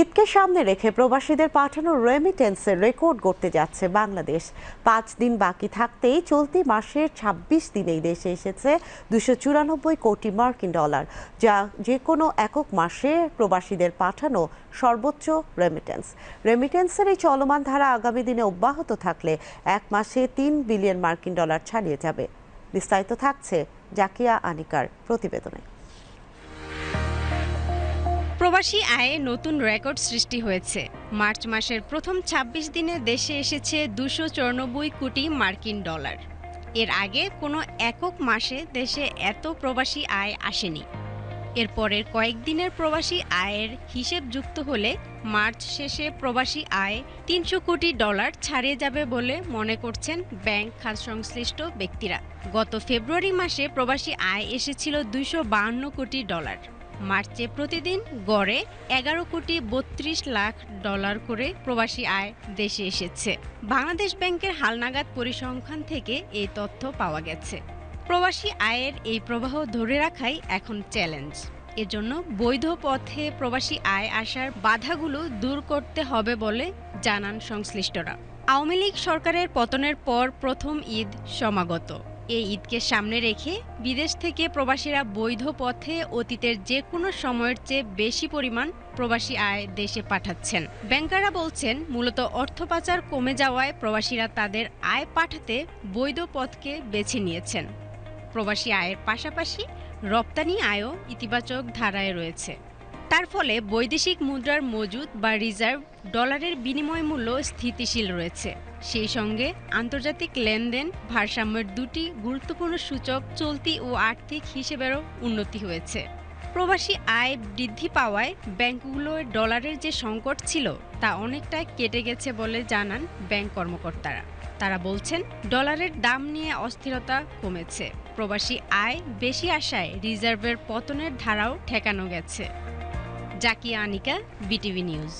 ঈদকে সামনে রেখে প্রবাসীদের পাঠানো রেমিটেন্সের রেকর্ড করতে যাচ্ছে বাংলাদেশ। পাঁচ দিন বাকি থাকতেই চলতি মাসের ২৬ দিনেই দেশে এসেছে দুশো চুরানব্বই কোটি মার্কিন ডলার, যা যে কোনো একক মাসে প্রবাসীদের পাঠানো সর্বোচ্চ রেমিটেন্স রেমিটেন্সের এই চলমান ধারা আগামী দিনে অব্যাহত থাকলে এক মাসে তিন বিলিয়ন মার্কিন ডলার ছাড়িয়ে যাবে। বিস্তারিত থাকছে জাকিয়া আনিকার প্রতিবেদনে। প্রবাসী আয়ে নতুন রেকর্ড সৃষ্টি হয়েছে। মার্চ মাসের প্রথম ২৬ দিনে দেশে এসেছে দুশো চৌরানব্বই কোটি মার্কিন ডলার। এর আগে কোনো একক মাসে দেশে এত প্রবাসী আয় আসেনি। এর পরের কয়েকদিনের প্রবাসী আয়ের হিসেব যুক্ত হলে মার্চ শেষে প্রবাসী আয় তিনশো কোটি ডলার ছাড়িয়ে যাবে বলে মনে করছেন ব্যাংক খাত সংশ্লিষ্ট ব্যক্তিরা। গত ফেব্রুয়ারি মাসে প্রবাসী আয় এসেছিল দুইশো কোটি ডলার। মার্চে প্রতিদিন গড়ে এগারো কোটি বত্রিশ লাখ ডলার করে প্রবাসী আয় দেশে এসেছে। বাংলাদেশ ব্যাংকের হালনাগাদ পরিসংখ্যান থেকে এই তথ্য পাওয়া গেছে। প্রবাসী আয়ের এই প্রবাহ ধরে রাখাই এখন চ্যালেঞ্জ। এজন্য বৈধ পথে প্রবাসী আয় আসার বাধাগুলো দূর করতে হবে বলে জানান সংশ্লিষ্টরা। আওয়ামী লীগ সরকারের পতনের পর প্রথম ঈদ সমাগত। এই ঈদকে সামনে রেখে বিদেশ থেকে প্রবাসীরা বৈধ পথে অতীতের যে কোনো সময়ের চেয়ে বেশি পরিমাণ প্রবাসী আয় দেশে পাঠাচ্ছেন। ব্যাংকাররা বলছেন, মূলত অর্থ পাচার কমে যাওয়ায় প্রবাসীরা তাদের আয় পাঠাতে বৈধ পথকে বেছে নিয়েছেন। প্রবাসী আয়ের পাশাপাশি রপ্তানি আয়ও ইতিবাচক ধারায় রয়েছে। তার ফলে বৈদেশিক মুদ্রার মজুদ বা রিজার্ভ ডলারের বিনিময় মূল্য স্থিতিশীল রয়েছে। সেই সঙ্গে আন্তর্জাতিক লেনদেন ভারসাম্যের দুটি গুরুত্বপূর্ণ সূচক চলতি ও আর্থিক হিসেবেরও উন্নতি হয়েছে। প্রবাসী আয় বৃদ্ধি পাওয়ায় ব্যাংকগুলোর ডলারের যে সংকট ছিল, তা অনেকটা কেটে গেছে বলে জানান ব্যাংক কর্মকর্তারা। তারা বলছেন, ডলারের দাম নিয়ে অস্থিরতা কমেছে। প্রবাসী আয় বেশি আসায় রিজার্ভের পতনের ধারাও ঠেকানো গেছে। Zakia Anika BTV news